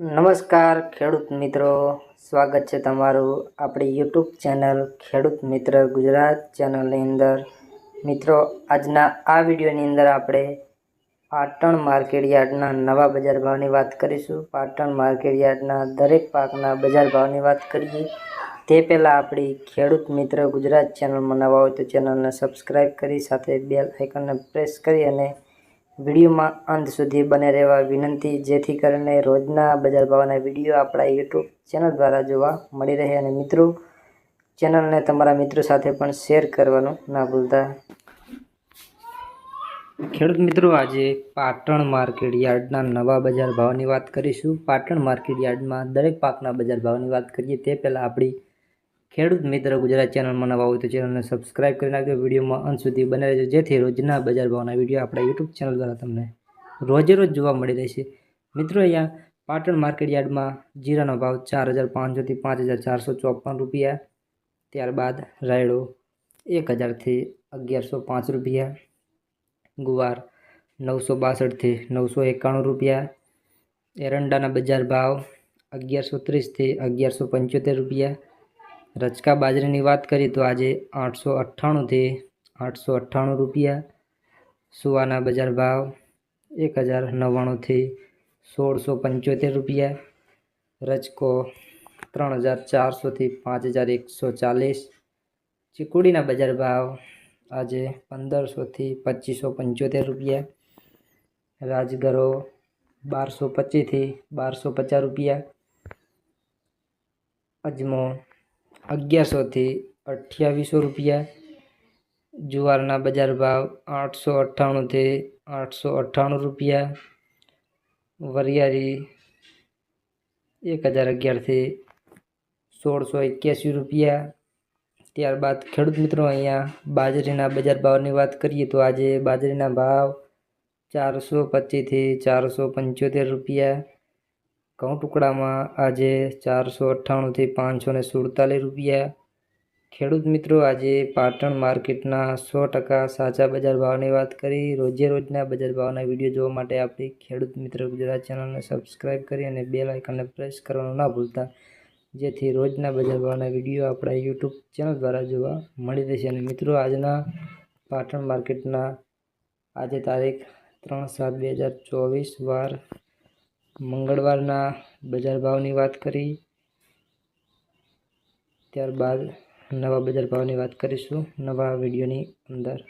નમસ્કાર, ખેડૂત મિત્રો. સ્વાગત છે તમારું આપણી યુટ્યુબ ચેનલ ખેડૂત મિત્ર ગુજરાત ચેનલની અંદર. મિત્રો, આજના આ વિડીયોની અંદર આપણે પાટણ માર્કેટ યાર્ડના નવા બજાર ભાવની વાત કરીશું. પાટણ માર્કેટ યાર્ડના દરેક પાકના બજાર ભાવની વાત કરીએ. તે પહેલાં આપણી ખેડૂત મિત્ર ગુજરાત ચેનલમાં નવા હોય તો ચેનલને સબસ્ક્રાઈબ કરી, સાથે બેલ આઇકનને પ્રેસ કરી અને વિડીયોમાં અંત સુધી બને રહેવા વિનંતી. જેથી કરીને રોજના બજાર ભાવના વીડિયો આપણા યુટ્યુબ ચેનલ દ્વારા જોવા મળી રહે. અને મિત્રો, ચેનલને તમારા મિત્રો સાથે પણ શેર કરવાનું ના ભૂલતા. ખેડૂત મિત્રો, આજે પાટણ માર્કેટ યાર્ડના નવા બજાર ભાવની વાત કરીશું. પાટણ માર્કેટ યાર્ડમાં દરેક પાકના બજાર ભાવની વાત કરીએ તે પહેલાં આપણી ખેડૂત મિત્ર ગુજરાત ચેનલમાં નવા હોય તો ચેનલને સબસ્ક્રાઇબ કરી નાખજો. વિડીયોમાં અંત સુધી બને રહેજો. જેથી રોજના બજાર ભાવના વીડિયો આપણા યુટ્યુબ ચેનલ દ્વારા તમને રોજે રોજ જોવા મળી રહેશે. મિત્રો, અહીંયા પાટણ માર્કેટ યાર્ડમાં જીરાનો ભાવ ચાર હજાર પાંચસોથી પાંચ હજાર ચારસો ચોપન રૂપિયા. ત્યારબાદ રાયડો એક હજારથી અગિયારસો પાંચ રૂપિયા. ગુવાર નવસો બાસઠથી નવસો એકાણું રૂપિયા. એરંડાના બજાર ભાવ અગિયારસો ત્રીસથી અગિયારસો પંચોતેર રૂપિયા. રચકા બાજરીની વાત કરીએ તો આજે આઠસો અઠ્ઠાણુંથી આઠસો અઠ્ઠાણું રૂપિયા. સુવાના બજાર ભાવ એક હજાર નવ્વાણુંથી સોળસો પંચોતેર રૂપિયા. રચકો ત્રણ હજાર ચારસોથી પાંચ હજાર એકસો ચાલીસ. ચીકુડીના બજાર ભાવ આજે પંદરસોથી પચીસો પંચોતેર રૂપિયા. રાજગરો બારસો પચીસથી બારસો પચાસ રૂપિયા. અજમો અગિયારસોથી અઠ્યાવીસો રૂપિયા. જુવારના બજાર ભાવ આઠસો અઠ્ઠાણુંથી આઠસો અઠ્ઠાણું રૂપિયા. વરિયારી એક હજાર અગિયારથી સોળસો એક્યાસી રૂપિયા. ત્યારબાદ ખેડૂત મિત્રો, અહીંયા બાજરીના બજાર ભાવની વાત કરીએ તો આજે બાજરીના ભાવ ચારસો પચીસથી ચારસો પંચોતેર રૂપિયા. ઘઉં ટુકડામાં આજે ચારસો અઠ્ઠાણુંથી પાંચસો ને સુડતાલીસ રૂપિયા. ખેડૂત મિત્રો, આજે પાટણ માર્કેટના સો ટકા સાચા બજાર ભાવની વાત કરી. રોજે રોજના બજાર ભાવના વીડિયો જોવા માટે આપણી ખેડૂત મિત્ર ગુજરાત ચેનલને સબસ્ક્રાઈબ કરી અને બેલ આઇકનને પ્રેસ કરવાનું ના ભૂલતા. જેથી રોજના બજાર ભાવના વીડિયો આપણા યુટ્યુબ ચેનલ દ્વારા જોવા મળી રહેશે. અને મિત્રો, આજના પાટણ માર્કેટના આજે તારીખ ત્રણ સાત બે હજાર ચોવીસ, વાર મંગળવારના બજાર ભાવની વાત કરી. ત્યારબાદ નવા બજાર ભાવની વાત કરીશું નવા વિડીયોની અંદર.